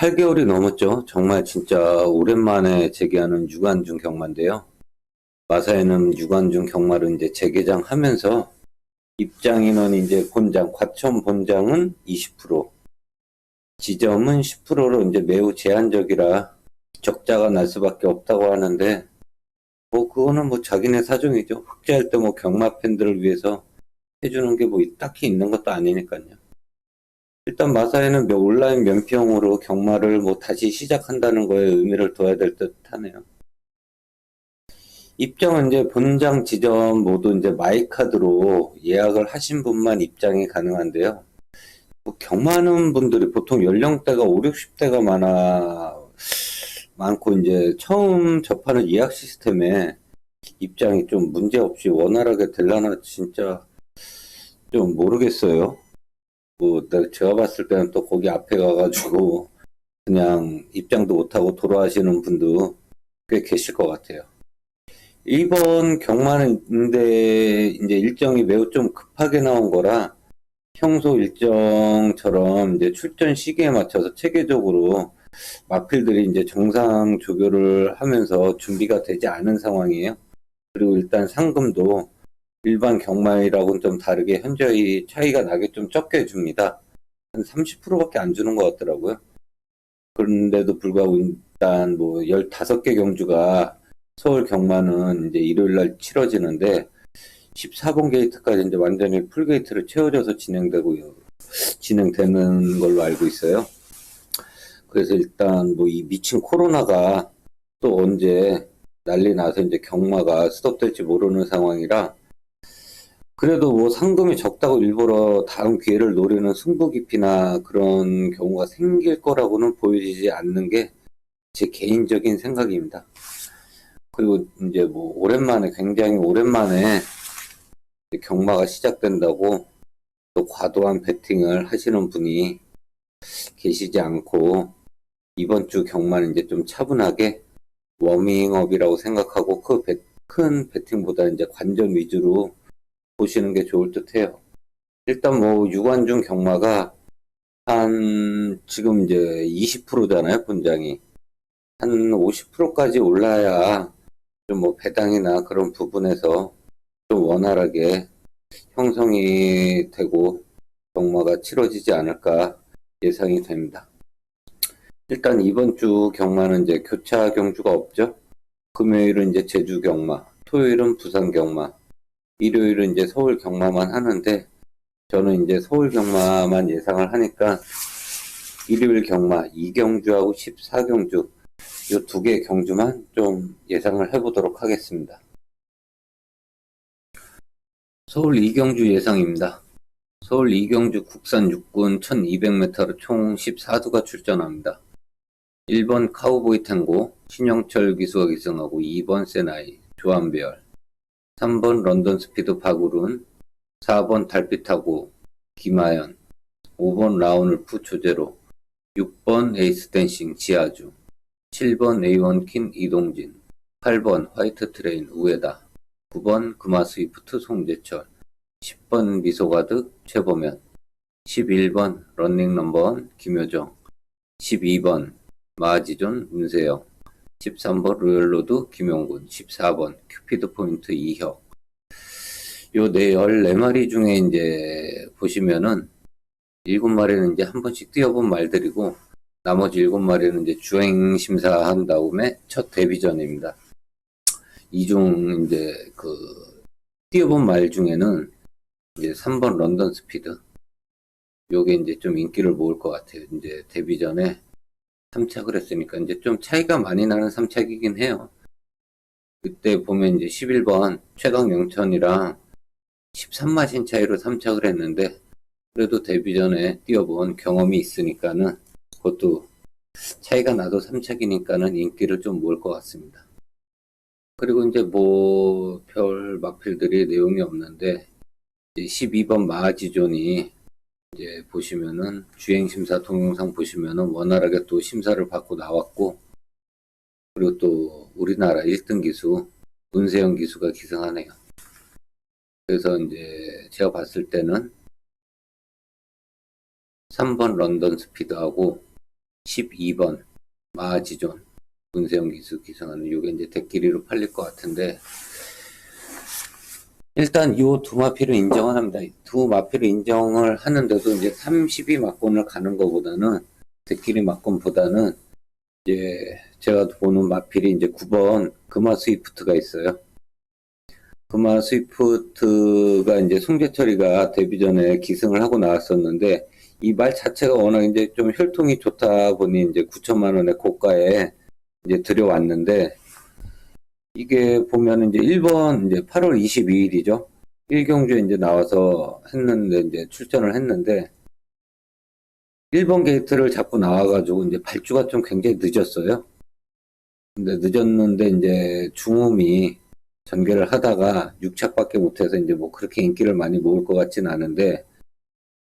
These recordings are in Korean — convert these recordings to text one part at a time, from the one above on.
8개월이 넘었죠. 정말 진짜 오랜만에 재개하는 유관중 경마인데요. 마사에는 유관중 경마를 이제 재개장하면서 입장 인원 이제 본장, 과천 본장은 20%, 지점은 10%로 이제 매우 제한적이라 적자가 날 수밖에 없다고 하는데 뭐 그거는 뭐 자기네 사정이죠. 흑자할 때 뭐 경마 팬들을 위해서 해주는 게 뭐 딱히 있는 것도 아니니까요. 일단 마사에는 몇- 온라인 면평으로 경마를 뭐 다시 시작한다는 거에 의미를 둬야 될 듯 하네요. 입장은 이제 본장 지점 모두 이제 마이카드로 예약을 하신 분만 입장이 가능한데요. 뭐 경마하는 분들이 보통 연령대가 5, 60대가 많아, 많고 이제 처음 접하는 예약 시스템에 입장이 좀 문제 없이 원활하게 될라나 진짜 좀 모르겠어요. 뭐, 제가 봤을 때는 또 거기 앞에 가가지고 그냥 입장도 못하고 돌아가시는 분도 꽤 계실 것 같아요. 이번 경마는인데 이제 일정이 매우 좀 급하게 나온 거라 평소 일정처럼 이제 출전 시기에 맞춰서 체계적으로 마필들이 이제 정상 조교를 하면서 준비가 되지 않은 상황이에요. 그리고 일단 상금도 일반 경마이라고는 좀 다르게 현저히 차이가 나게 좀 적게 줍니다. 한 30%밖에 안 주는 것 같더라고요. 그런데도 불구하고 일단 뭐 15개 경주가 서울 경마는 이제 일요일 날 치러지는데 14번 게이트까지 이제 완전히 풀 게이트를 채워져서 진행되고요. 진행되는 걸로 알고 있어요. 그래서 일단 뭐 이 미친 코로나가 또 언제 난리 나서 이제 경마가 스톱될지 모르는 상황이라 그래도 뭐 상금이 적다고 일부러 다음 기회를 노리는 승부 깊이나 그런 경우가 생길 거라고는 보여지지 않는 게 제 개인적인 생각입니다. 그리고 이제 뭐 오랜만에 굉장히 오랜만에 경마가 시작된다고 또 과도한 베팅을 하시는 분이 계시지 않고 이번 주 경마는 이제 좀 차분하게 워밍업이라고 생각하고 그 배- 큰 베팅보다 이제 관전 위주로 보시는 게 좋을 듯 해요. 일단 뭐 유관중 경마가 한 지금 이제 20%잖아요, 분장이. 한 50%까지 올라야 좀 뭐 배당이나 그런 부분에서 좀 원활하게 형성이 되고 경마가 치러지지 않을까 예상이 됩니다. 일단 이번 주 경마는 이제 교차 경주가 없죠. 금요일은 이제 제주 경마, 토요일은 부산 경마, 일요일은 이제 서울 경마만 하는데 저는 이제 서울 경마만 예상을 하니까 일요일 경마 2경주하고 14경주 이 두 개 경주만 좀 예상을 해보도록 하겠습니다. 서울 2경주 예상입니다. 서울 2경주 국산 육군 1200m로 총 14두가 출전합니다. 1번 카우보이 탱고 신영철 기수가 기승하고 2번 세나이 조한별 3번 런던 스피드 박우룬 4번 달빛하고 김하연 5번 라운울프 조제로 6번 에이스 댄싱 지아주 7번 A1킨 이동진 8번 화이트 트레인 우에다 9번 금화 스위프트 송재철 10번 미소가득 최보면 11번 런닝 넘버원 김효정 12번 마지존 문세영 13번 로열로드 김용군 14번 큐피드 포인트 이혁 요네 14마리 중에 이제 보시면은 7마리는 이제 한 번씩 뛰어본 말들이고 나머지 7마리는 이제 주행 심사한 다음에 첫 데뷔전입니다. 이중 이제 그 뛰어본 말 중에는 이제 3번 런던 스피드 요게 이제 좀 인기를 모을 것 같아요. 이제 데뷔 전에 3착을 했으니까 이제 좀 차이가 많이 나는 3착이긴 해요. 그때 보면 이제 11번 최강 영천이랑 13마신 차이로 3착을 했는데 그래도 데뷔 전에 뛰어본 경험이 있으니까는 그것도 차이가 나도 3착이니까는 인기를 좀 모을 것 같습니다. 그리고 이제 뭐 별 막필들이 내용이 없는데 12번 마지존이 이제 보시면은 주행심사 동영상 보시면은 원활하게 또 심사를 받고 나왔고 그리고 또 우리나라 1등 기수 문세영 기수가 기승하네요. 그래서 이제 제가 봤을 때는 3번 런던 스피드하고 12번 마지존 문세영 기수 기승하는 요게 이제 대끼리로 팔릴 것 같은데 일단 요두 마피를 인정을 합니다. 두 마피를 인정을 하는데도 이제 32 막권을 가는 것보다는 대끼리 막권보다는 이제 제가 보는 마필이 이제 9번 금화 스위프트가 있어요. 금화 스위프트가 이제 송재철이가 데뷔 전에 기승을 하고 나왔었는데 이 말 자체가 워낙 이제 좀 혈통이 좋다 보니 이제 9천만 원의 고가에 이제 들여왔는데 이게 보면 이제 1번 이제 8월 22일이죠. 1경주에 이제 나와서 했는데 이제 출전을 했는데 1번 게이트를 잡고 나와가지고 이제 발주가 좀 굉장히 늦었어요. 근데 늦었는데 이제 중음이 전개를 하다가 6착밖에 못해서 이제 뭐 그렇게 인기를 많이 모을 것 같진 않은데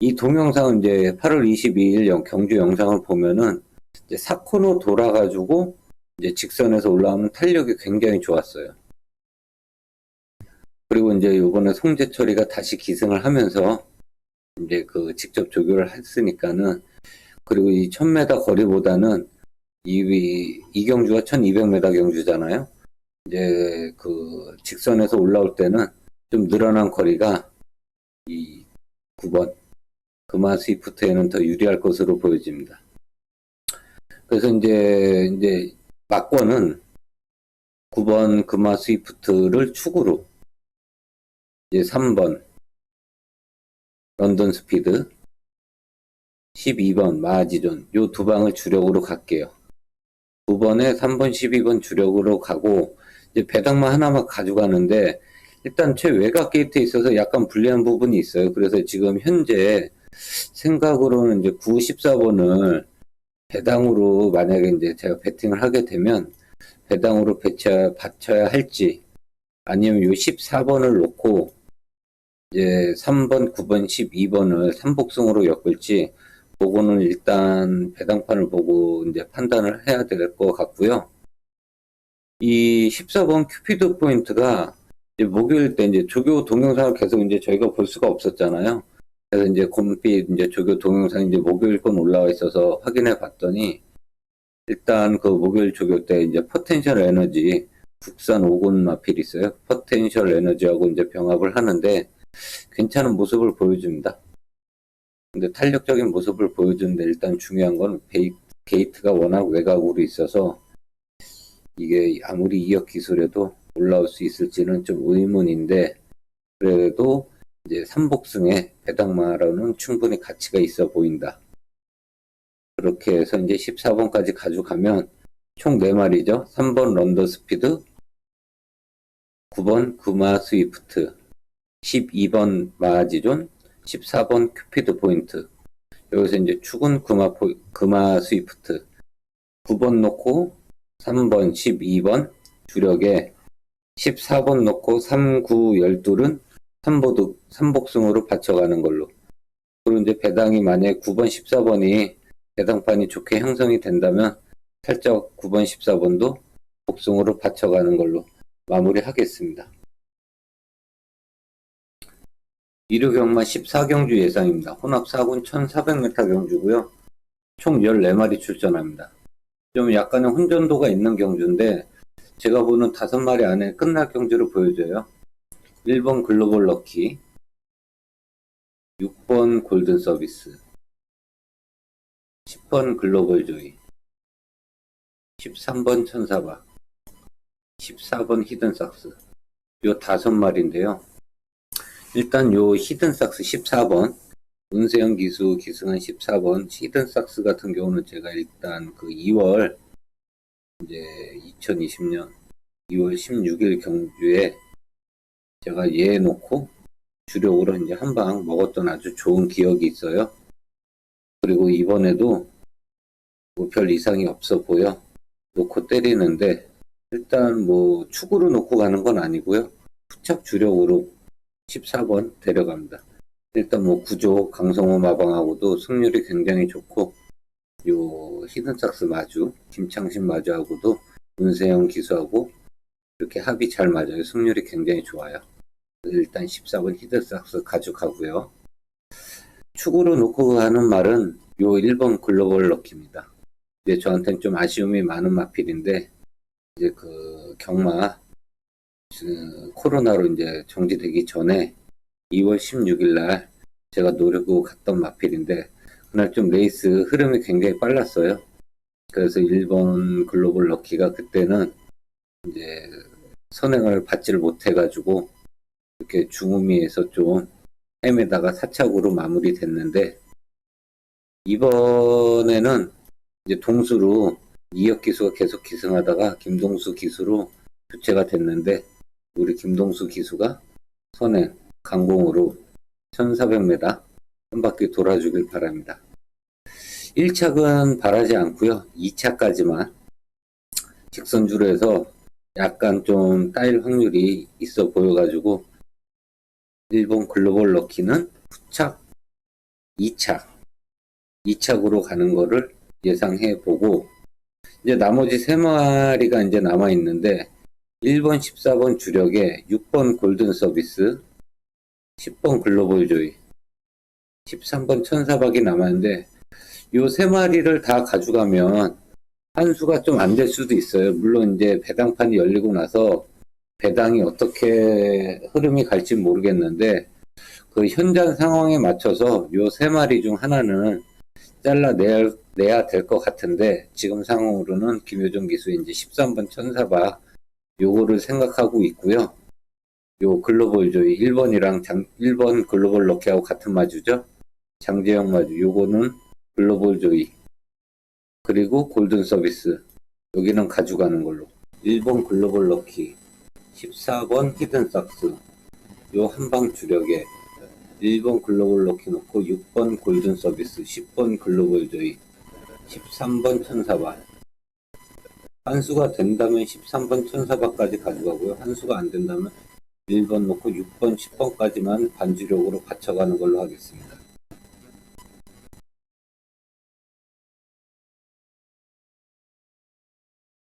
이 동영상은 이제 8월 22일 영- 경주 영상을 보면은 이제 사코로 돌아가지고 이제 직선에서 올라오는 탄력이 굉장히 좋았어요. 그리고 이제 요번에 송재철이가 다시 기승을 하면서 이제 그 직접 조교를 했으니까는 그리고 이 1000m 거리보다는 이, 이 경주가 1200m 경주잖아요. 이제 그 직선에서 올라올 때는 좀 늘어난 거리가 이 9번 금화 스위프트에는 더 유리할 것으로 보여집니다. 그래서 이제 이제 막권은 9번 금화 스위프트를 축으로 이제 3번 런던 스피드 12번 마지존 요 두 방을 주력으로 갈게요. 9번에 3번 12번 주력으로 가고 이제 배당만 하나만 가져가는데 일단 최외곽 게이트에 있어서 약간 불리한 부분이 있어요. 그래서 지금 현재 생각으로는 이제 9, 14번을 배당으로 만약에 이제 제가 배팅을 하게 되면 배당으로 배쳐, 받쳐야 할지 아니면 요 14번을 놓고 이제 3번, 9번, 12번을 삼복승으로 엮을지 그거는 일단 배당판을 보고 이제 판단을 해야 될 것 같고요. 이 14번 큐피드 포인트가 목요일 때 이제 조교 동영상을 계속 이제 저희가 볼 수가 없었잖아요. 그래서 이제 곰빛 이제 조교 동영상 이제 목요일 건 올라와 있어서 확인해 봤더니 일단 그 목요일 조교 때 이제 포텐셜 에너지 국산 5군 마필이 있어요. 포텐셜 에너지하고 이제 병합을 하는데 괜찮은 모습을 보여줍니다. 근데 탄력적인 모습을 보여주는데 일단 중요한 건 베이, 게이트가 워낙 외곽으로 있어서 이게 아무리 2역 기술에도 올라올 수 있을지는 좀 의문인데 그래도 이제 삼복승에 배당마로는 충분히 가치가 있어 보인다. 그렇게 해서 이제 14번까지 가져가면 총 4마리죠. 3번 런더 스피드, 9번 구마 스위프트, 12번 마지존, 14번 큐피드 포인트. 여기서 이제 축은 금화, 포, 금화 스위프트. 9번 놓고 3번, 12번 주력에 14번 놓고 3, 9, 12은 3보드, 3복승으로 받쳐가는 걸로. 그리고 이제 배당이 만약에 9번, 14번이 배당판이 좋게 형성이 된다면 살짝 9번, 14번도 복승으로 받쳐가는 걸로 마무리하겠습니다. 일요경마 14경주 예상입니다. 혼합 4군 1400m 경주고요. 총 14마리 출전합니다. 좀 약간의 혼전도가 있는 경주인데 제가 보는 5마리 안에 끝날 경주를 보여줘요. 1번 글로벌 럭키 6번 골든 서비스 10번 글로벌 조이 13번 천사박 14번 히든삭스 요 다섯 마리인데요. 일단 요 히든삭스 14번 문세영 기수 기승한 14번 히든삭스 같은 경우는 제가 일단 그 2월 이제 2020년 2월 16일 경주에 제가 얘 놓고 주력으로 이제 한 방 먹었던 아주 좋은 기억이 있어요. 그리고 이번에도 뭐 별 이상이 없어 보여 놓고 때리는데 일단 뭐 축으로 놓고 가는 건 아니고요. 후착 주력으로 14번 데려갑니다. 일단 뭐 구조 강성호 마방하고도 승률이 굉장히 좋고 요 히든삭스 마주 김창신 마주하고도 문세영 기수하고 이렇게 합이 잘 맞아요. 승률이 굉장히 좋아요. 일단 14번 히든삭스 가져가고요. 축으로 놓고 가는 말은 요 1번 글로벌 럭키입니다. 이제 저한테는 좀 아쉬움이 많은 마필인데 이제 그 경마 그 코로나로 이제 정지되기 전에 2월 16일 날 제가 노리고 갔던 마필인데 그날 좀 레이스 흐름이 굉장히 빨랐어요. 그래서 일본 글로벌 럭키가 그때는 이제 선행을 받지를 못해가지고 이렇게 중후미에서 좀 헤매다가 사착으로 마무리됐는데 이번에는 이제 동수로 이혁 기수가 계속 기승하다가 김동수 기수로 교체가 됐는데 우리 김동수 기수가 선행 강공으로 1400m 한 바퀴 돌아주길 바랍니다. 1착은 바라지 않고요. 2차까지만 직선주로 해서 약간 좀 따일 확률이 있어 보여가지고 일본 글로벌 럭키는 9착, 2착, 2착으로 가는 거를 예상해 보고 이제 나머지 세 마리가 이제 남아 있는데 1번, 14번 주력에 6번 골든 서비스, 10번 글로벌 조이, 13번 천사박이 남았는데 요 세 마리를 다 가져가면 한 수가 좀 안 될 수도 있어요. 물론 이제 배당판이 열리고 나서 배당이 어떻게 흐름이 갈지 모르겠는데 그 현장 상황에 맞춰서 요 세 마리 중 하나는 잘라내야 내야 될 것 같은데 지금 상황으로는 김효정 기수의 이제 13번 천사박 요거를 생각하고 있고요. 요 글로벌 조이 1번이랑 장, 1번 글로벌 럭키하고 같은 마주죠. 장재영 마주 요거는 글로벌 조이 그리고 골든 서비스 여기는 가져가는 걸로 1번 글로벌 럭키 14번 히든 삭스 요 한방 주력에 1번 글로벌 럭키 놓고 6번 골든 서비스 10번 글로벌 조이 13번 천사발 한 수가 된다면 13번 천사발까지 가져가고요. 한 수가 안 된다면 1번 놓고 6번 10번까지만 반주력으로 받쳐가는 걸로 하겠습니다